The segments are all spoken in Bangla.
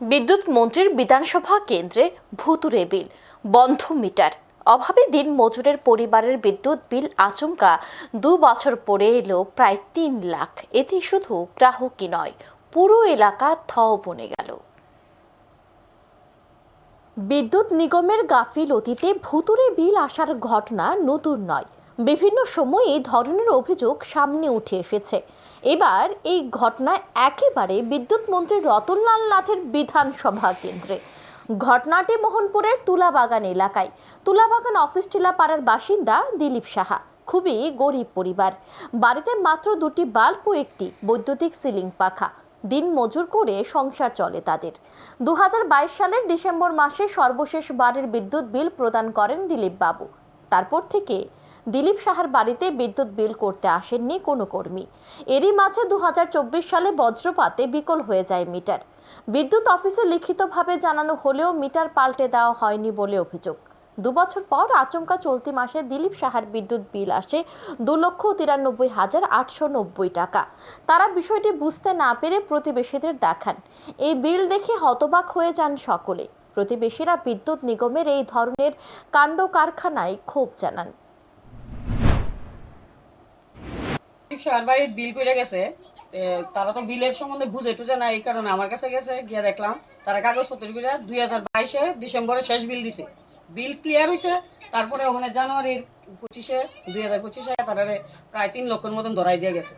বিদ্যুৎ মন্ত্রীর বিধানসভা কেন্দ্রে ভুতুরে বিল, বন্ধ মিটার। অভাবে দিন মজুরের পরিবারের বিদ্যুৎ বিল আচমকা। দু বছর পরে এলো প্রায় তিন লাখ। এতে শুধু গ্রাহকই নয়, পুরো এলাকা থ বনে গেল। বিদ্যুৎ নিগমের গাফিল গাফিলতিতে ভুতুরে বিল আসার ঘটনা নতুন নয়। বিভিন্ন সময় ধরনের অভিযোগ সামনে উঠে এসেছে। এবার এই ঘটনা একেবারে বিদ্যুৎ মন্ত্রী রতনলাল নাথের বিধানসভা কেন্দ্রে। ঘটনাটি মোহনপুরের তুলাবাগান এলাকায়। তুলাবাগান অফিস টিলা পাড়ার বাসিন্দা দিলীপ সাহা। খুবই গরিব পরিবার। বাড়িতে মাত্র দুটি বাল্ব ও একটি বৈদ্যুতিক সিলিং পাখা। দিন মজুর করে সংসার চলে তাদের। দু হাজার বাইশ সালের ডিসেম্বর মাসে সর্বশেষ বারের বিদ্যুৎ বিল প্রদান করেন দিলীপ বাবু। তারপর থেকে দিলীপ সাহার বাড়িতে বিদ্যুৎ বিল করতে আসেননি কোনো কর্মী। এরই মাঝে দু সালে বজ্রপাতে বিকল হয়ে যায় মিটার। বিদ্যুৎ অফিসে লিখিতভাবে জানানো হলেও মিটার পাল্টে দেওয়া হয়নি বলে অভিযোগ। দুবছর পর আচমকা চলতি মাসে দিলীপ সাহার বিদ্যুৎ বিল আসে দু লক্ষ তিরানব্বই হাজার আটশো নব্বই টাকা। তারা বিষয়টি বুঝতে না পেরে প্রতিবেশীদের দেখান। এই বিল দেখে হতবাক হয়ে যান সকলে। প্রতিবেশীরা বিদ্যুৎ নিগমের এই ধরনের কাণ্ড কারখানায় ক্ষোভ জানান। বিল গেছে তারা তো বিলের সম্বন্ধে বুঝে না, এই কারণে আমার কাছে গেছে, গিয়ে দেখলাম, তারা কাগজপত্র দুই হাজার বাইশে ডিসেম্বরে শেষ বিল দিছে। বিল ক্লিয়ার হয়েছে তারপরে ওখানে জানুয়ারির পঁচিশে, দুই হাজার পঁচিশে তারা প্রায় তিন লক্ষের মতন ধরাই দিয়ে গেছে।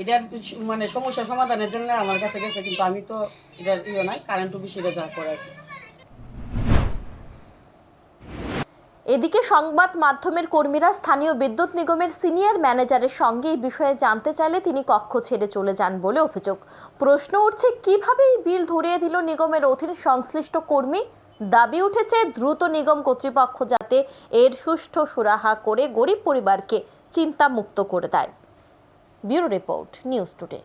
এটার মানে সমস্যা সমাধানের জন্য আমার কাছে গেছে, কিন্তু আমি তো এটার ইয়ে নাই কারেন্ট অফিসে যা করে আর কি। এদিকে সংবাদ মাধ্যমের কর্মীরা স্থানীয় বিদ্যুৎ নিগমের সিনিয়র ম্যানেজারের সঙ্গে এই বিষয়ে জানতে চাইলে তিনি কক্ষ ছেড়ে চলে যান বলে অভিযোগ। প্রশ্ন উঠছে, কীভাবে এই বিল ধরিয়ে দিল নিগমের অধীন সংশ্লিষ্ট কর্মী? দাবি উঠেছে, দ্রুত নিগম কর্তৃপক্ষ যাতে এর সুষ্ঠু সুরাহা করে গরিব পরিবারকে চিন্তামুক্ত করে দেয়। Bureau report, news today.